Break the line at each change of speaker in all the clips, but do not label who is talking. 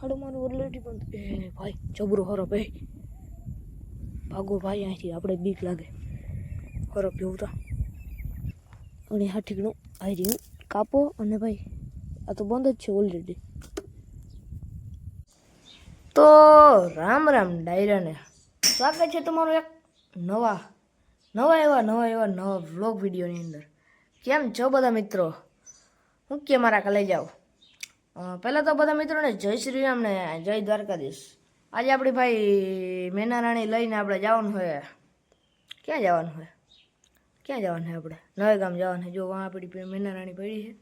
હાડો મારું ઓલરેડી પણ એ ભાઈ, જબરો હરપ ભાઈ ભાગો ભાઈ, અહીંથી આપણે બીક લાગે. હરપ પીવું તો. અને હા ઠીકનું આવી રહ્યું કાપો અને ભાઈ, આ તો બંધ જ છે ઓલરેડી તો રામ રામ ડાયરાને, સ્વાગત છે તમારું એક નવા નવા એવા નવા એવા, નવા વ્લોગ વિડીયોની અંદર. કેમ છો બધા મિત્રો? હું કે મારા કાલે જાઓ પહેલાં તો બધા મિત્રોને જય શ્રી રામ ને જય દ્વારકાધીશ. આજે આપણી ભાઈ મેના રાણી લઈને આપણે જવાનું હોય. ક્યાં જવાનું હોય? ક્યાં જવાનું છે આપણે? નવે ગામ જવાનું છે જો વાં આપણી મેના રાણી પડી છે.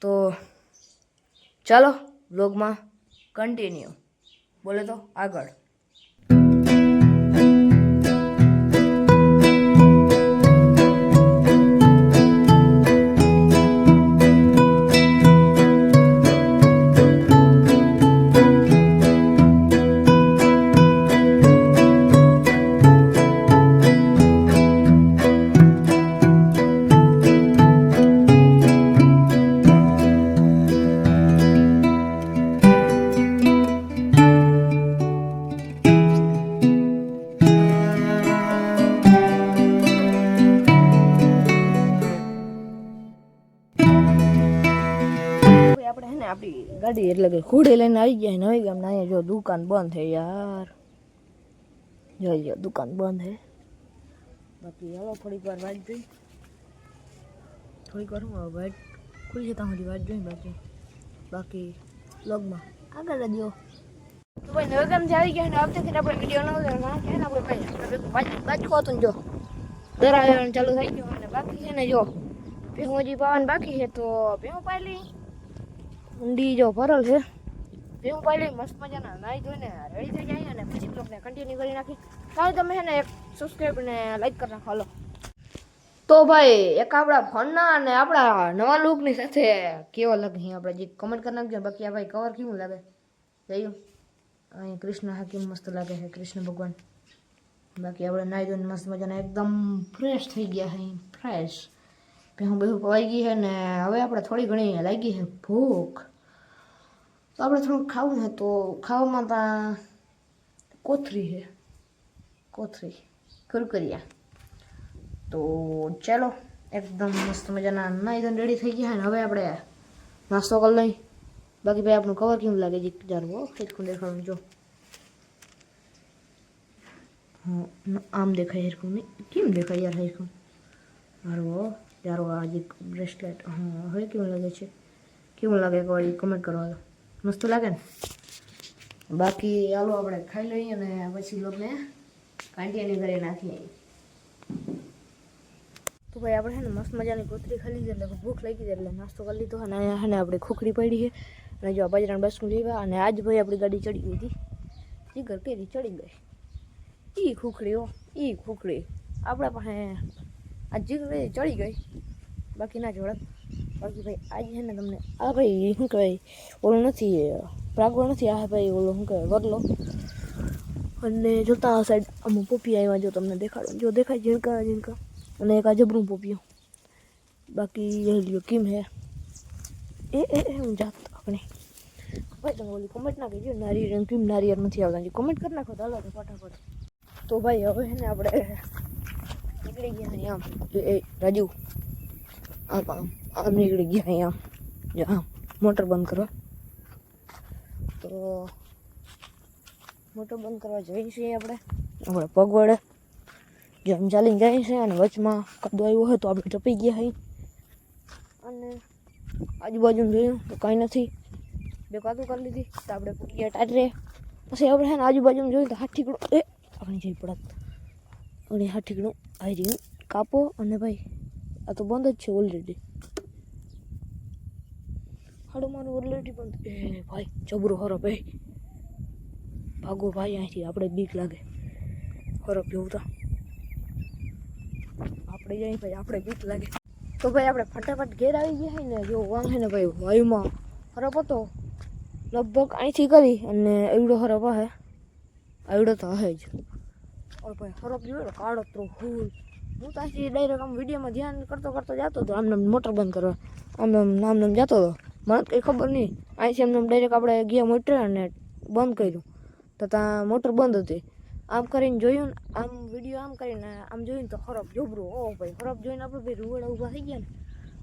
તો ચાલો બ્લોગમાં કન્ટિન્યુ બોલે તો આગળ. આપણે હે ને આપણી ગાડી એટલે કે ઘોડે લઈને આવી ગયા નવી ગામ ના અહીંયા જો દુકાન બંધ છે યાર. જોઈ જો દુકાન બંધ છે. બાકી હાલો થોડીક વાર વાત જોઈ. થોડીક વાર હું વાત ખુલી છે તમારી વાત જોઈ બાકી. બાકી લોગમાં આગળ રહ્યો તો ભાઈ નવે આવી ગયા ને હપ્તેથી આપણે વીડિયો ન કે આપણે ભાઈ. પાછું હતું જો. દરાવવાનું ચાલુ થઈ ગયો. અને બાકી છે ને જો, ભેહું હજી પાવાનું બાકી છે તો ભેહું પાયલી ઊંડી જો ભરલ છે. ભેહું પાયલી મસ્ત મજાના નાઈ ધોઈને રેડી થઈ જાય અને પછી બ્લોગને કન્ટિન્યુ કરી નાખી તારે તમે છે ને એક સબસ્ક્રાઈબ ને લાઈક કરી નાખો હાલો. તો ભાઈ એક આપણા ફોનના અને આપણા નવા લુકની સાથે કેવો લાગે અહીં આપણે જે કમેન્ટ કરી નાખજો બાકી આ ભાઈ કવર કેવું લાગે? જોયું અહીં કૃષ્ણ હાકીમ મસ્ત લાગે છે કૃષ્ણ ભગવાન. બાકી આપણે નાઈ ધોઈને મસ્ત મજાના એકદમ ફ્રેશ થઈ ગયા છે ફ્રેશ ભેહું બધું પવાઈ ગઈ છે ને હવે આપણે થોડી ઘણી લાગી છે ભૂખ. તો આપણે થોડુંક ખાવું છે તો ખાવામાં તો કોથરી છે કોથરી, કુરકરિયા. તો ચાલો, એકદમ મસ્ત મજાના નાઈ ધન રેડી થઈ ગયા ને હવે આપણે નાસ્તો કરી લઈ બાકી ભાઈ આપણું કવર કેવું લાગે છે જાણવો હિરખું દેખાડું, જો. આમ દેખાય હિરખું નહીં. કેમ દેખાય યાર હિરખું? મારો યારો આ જે બ્રેસલેટ હા, હવે કેવું લાગે છે? કેવું લાગે એક વાર કમેન્ટ કરવા દો મસ્ત લાગે ને? બાકી ચાલો આપણે ખાઈ લઈએ અને પછી લોકોને કાંટિયાની ઘરે નાખીએ તો ભાઈ આપણે છે ને મસ્ત મજાની કોથરી ખાઈ લીધી એટલે ભૂખ લાગી જાય એટલે નાસ્તો કરી લીધો અને અહીંયા ને આપણે ખોખડી પડી છે. અને જો આ બાજરાના બસમાં લેવા અને આજ ભાઈ આપણી ગાડી ચડી ગઈ હતી. જીગર કેરી ચડી ગઈ. એ ખોખડી હો, ઈ ખુખડી આપણા પાસે આ કેરી ચડી ગઈ. બાકી ના જોડે બાકી ભાઈ, આજે છે ને તમને, આ ભાઈ શું કહેવાય, ઓલું નથી પ્રાગો નથી, આ ભાઈ ઓલો શું કહેવાય વગલો અને જોતા આ સાઈડ અમુક પોપી આવ્યા જો તમને દેખાડો જો દેખાય, ઝીણકા ઝીણકા. અને એક આ જબરું પોપિયું બાકી એ લ્યો, કેમ હે? એ એ હું જાત આપણે. ભાઈ, તમે ઓલી કોમેન્ટ ના કહેજો નારિયેળ કેમ નારિયેળ નથી આવતા. કોમેન્ટ કરી નાખો તો હાલો ફટાફટ. તો ભાઈ, હવે છે ને આપણે નીકળી ગયા અહીંયા એ રાજુ. આમ આમ આમ નીકળી ગયા અહીંયા. આમ જો મોટર બંધ કરવા તો મોટર બંધ કરવા જઈએ છીએ આપણે. આપણે પગ વડે જેમ ચાલીને જાય છે અને વચમાં કદો આવ્યો હોય તો આપણે ટપી ગયા હોય અને આજુબાજુ જોયું તો કાંઈ નથી. બે કાતું કરી લીધી તો આપણે પૂરી ટાટરે. પછી આપણે છે ને આજુબાજુ જોયું તો હાથીકડું એ, આપણે જઈ પડત. અને હાથીકડું આવી રહ્યું. કાપો અને ભાઈ, આ તો બંધ જ છે ઓલરેડી હાડો મારું ઓલરેડી બંધ. એ ભાઈ, જબરો હરો ભાઈ. ભાગો ભાઈ અહીંથી આપણે બીક લાગે. હરો તો આપણે જાય ભાઈ, આપણે બીક લાગે. તો ભાઈ, આપણે ફટાફટ ઘેર આવી ગયા ને, જો વાંગ ને ભાઈ, વાયુમાં હરપ હતો લગભગ અહીંથી કરી અને એવડો હરપ હે એવડો તો હે જ. ઓર ભાઈ હરપ જોયો કાળો તો ફૂલ. હું ત્યાંથી ડાયરેક્ટ આમ વિડીયોમાં ધ્યાન કરતો કરતો જતો હતો આમ મોટર બંધ કરવા. આમ આમ, નામ નામ જતો હતો મને કંઈ ખબર નહીં. અહીંથી એમને ડાયરેક્ટ આપણે ગયા મોટર અને બંધ કર્યું. તો ત્યાં મોટર બંધ હતી. આમ કરીને જોયું ને, આમ વીડિયો આમ કરીને, આમ જોયું તો ખરાબ જોબરું. ઓહો ભાઈ ખરાબ જોઈને આપણે ભાઈ રૂવડા ઊભા થઈ ગયા ને.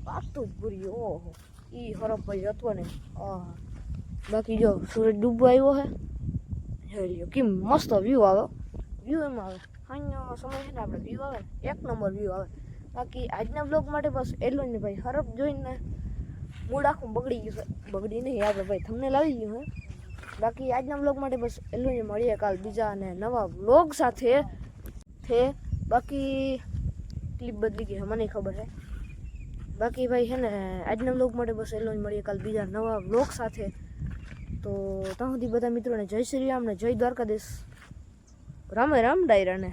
વાતું જ પૂરી ઓહો. એ ખરાબ ભાઈ હતો ને. ઓહ. બાકી જો, સૂરજ ડૂબવા આવ્યો છે જોઈ કેમ મસ્ત વ્યૂ આવે. વ્યૂ એમ આવે. સાંજનો સમય છે ને આપણે વ્યૂ આવે. એક નંબર વ્યૂ આવે. બાકી આજના બ્લોગ માટે બસ એટલું ને ભાઈ. હરફ જોઈને મૂડ આખું બગડી ગયું છે. બગડી નહીં આપણે ભાઈ. તમને લાવી ગયું હે. બાકી આજના બ્લોગ માટે બસ એટલું જ મળીએ કાલ બીજા અને નવા બ્લોગ સાથે. છે બાકી ક્લિપ બદલી ગઈ મને ખબર છે બાકી ભાઈ છે ને આજના બ્લોગ માટે બસ એટલું જ મળીએ કાલ બીજા નવા બ્લોગ સાથે. તો ત્યાં સુધી બધા મિત્રોને જય શ્રી રામ ને જય દ્વારકાધીશ. રામે રમ ડાયરાને